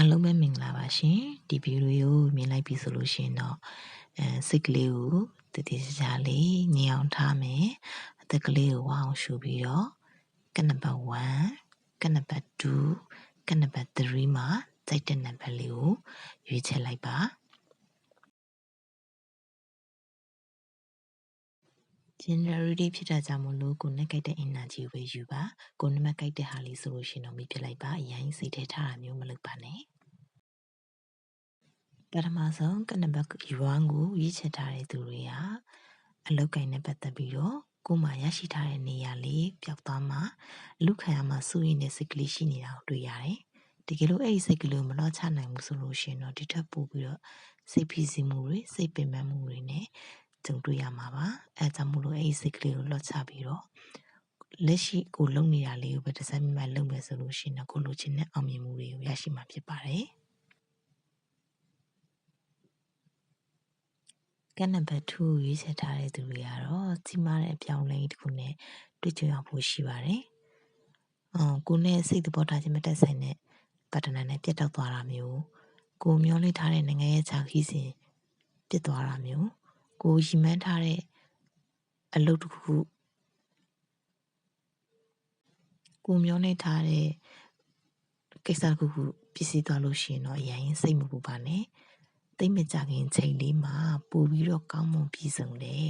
အားလုံးပဲမင်္ဂလာပါရှင်ဒီဗီဒီယိုကိုမြင်လိုက်ပြီဆိုလို့ရှိရင်တော့အဲစိတ်ကလေးကိုတည်တည်ကြလေးညင်အောင်ထားမယ်အသက်ကလေးကိုဝအောင်ရှုပြီးတော့ကနံပါတ်1ကနံပါတ်2ကနံပါတ်3မှာစိုက်တဲ့နံပါတ်လေးကိုရွေးချယ်လိုက်ပါ generally ဖြစ်တာကြောင့်မလို့ကိုနဲ့ကြိုက်တဲ့ energy ကိုပဲယူပါကိုနဲ့မကြိုက်တဲ့ဟာလေးဆိုလို့ရှိရင်တော့မိပြလိုက်ပါအရင်စိတ်ထဲထားတာမျိုးမလုပ်ပါနဲ့ပထမဆုံးကနံပါတ်ယူဝမ်းကိုရွေးချယ်ထားတဲ့သူတွေဟာအလောက်ကင်နဲ့ပတ်သက်ပြီးတော့ကိုမှရရှိထားတဲ့နေရာလေးပျောက်သွားမှလူခံရမှာစိုးရိမ်တဲ့စိတ်ကလေးရှိနေတာကိုတွေ့ရတယ်တကယ်လို့အဲ့ဒီစိတ်ကလေးကိုမလွှတ်ချနိုင်ဘူးဆိုလို့ရှိရင်တော့ဒီထက်ပိုပြီးတော့စိတ်ဖိစီးမှုတွေစိတ်ပင်ပန်းမှုတွေနဲ့ ကြုံတွေ့ရမှာပါအဲဒါကြောင့်မို့လို့အဲ့ဒီစိတ်ကလေးကိုလွှတ်ချပြီးတော့လက်ရှိကိုလုံနေတာလေးကိုပဲတစ်စက်မိမှလုံမယ်ဆိုလို့ရှိရင်တော့ကိုလိုချင်တဲ့အောင်မြင်မှုတွေကိုရရှိမှာဖြစ်ပါတယ်ကနံပါတ်2ကိုရွေးချယ်ထားတဲ့သူတွေကတော့ကြီးမားတဲ့အပြောင်းအလဲတစ်ခုနဲ့တွေ့ကြုံရဖို့ရှိပါတယ်။အော်ကိုနဲ့စိတ်သဘောထားခြင်းမတက်ဆိုင်တဲ့ပတ်တနနဲ့ပြတ်တောက်သွားတာမျိုးကိုမျောလိုက်ထားတဲ့နိုင်ငံရဲ့ခြာခီးစဉ်ပြတ်သွားတာမျိုး ကိုရီမန်းထားတဲ့အလုပ်တစ်ခုကိုမျောနေထားတဲ့ကိစ္စတစ်ခုခုပစ္စည်းသွားလို့ရှိရင်တော့အရင်စိတ်မပူပါနဲ့တိတ်မကြခင်ချိန်လေးမှာပို့ပြီးတော့ကောင်းမွန်ပြီးဆုံးတယ်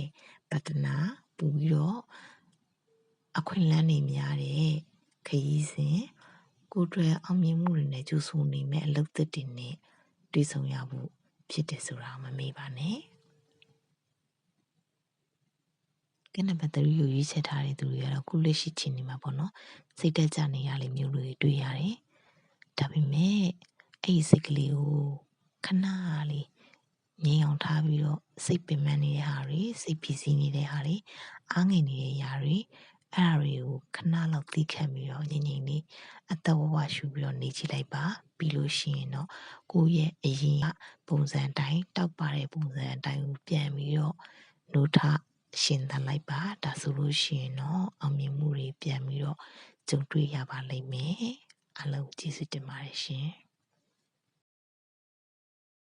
ပတနာပို့ပြီးတော့အခွင့်အလမ်းတွေများတဲ့ခရီးစဉ်ကိုယ်တွေ့အောင်မြင်မှုတွေနဲ့ကြိုးဆိုနေမဲ့အလုပ်သစ်တွေနဲ့တွေ့ဆုံရဖို့ဖြစ်တယ်ဆိုတာမမေ့ပါနဲ့ ကနဘတ်တရီကိုရွေးချယ်ထားတဲ့သူတွေကတော့ခုလက်ရှိချိန်နေမှာပေါ့နော်စိတ်တက်ကြနေရလိမ့်မျိုးတွေတွေ့ရတယ်ဒါပေမဲ့အဲ့ဒီစိတ်ကလေးကိုခဏလေးငြိမ်အောင်ထားပြီးတော့စိတ်ပင်ပန်းနေတဲ့ဟာတွေစိတ်ဖြစ်စီနေတဲ့ဟာတွေအားငယ်နေတဲ့ຢာတွေအဲ့ဒါတွေကိုခဏလောက်သိခံပြီးတော့ငြိမ်ငြိမ်လေးအသက်ဝဝရှူပြီးတော့နေကြည့်လိုက်ပါပြီးလို့ရှိရင်တော့ကိုယ့်ရဲ့အရင်ကပုံစံတိုင်းတောက်ပါတဲ့ပုံစံအတိုင်းကိုပြန်ပြီးတော့နိုးထ ရှင်သန်လိုက်ပါဒါဆိုလို့ရှိရင်တော့အောင်မြင်မှုတွေပြန်ပြီးတော့ကြုံတွေ့ရပါလိမ့်မယ်အလုံးကျေးဇူးတင်ပါတယ်ရှင်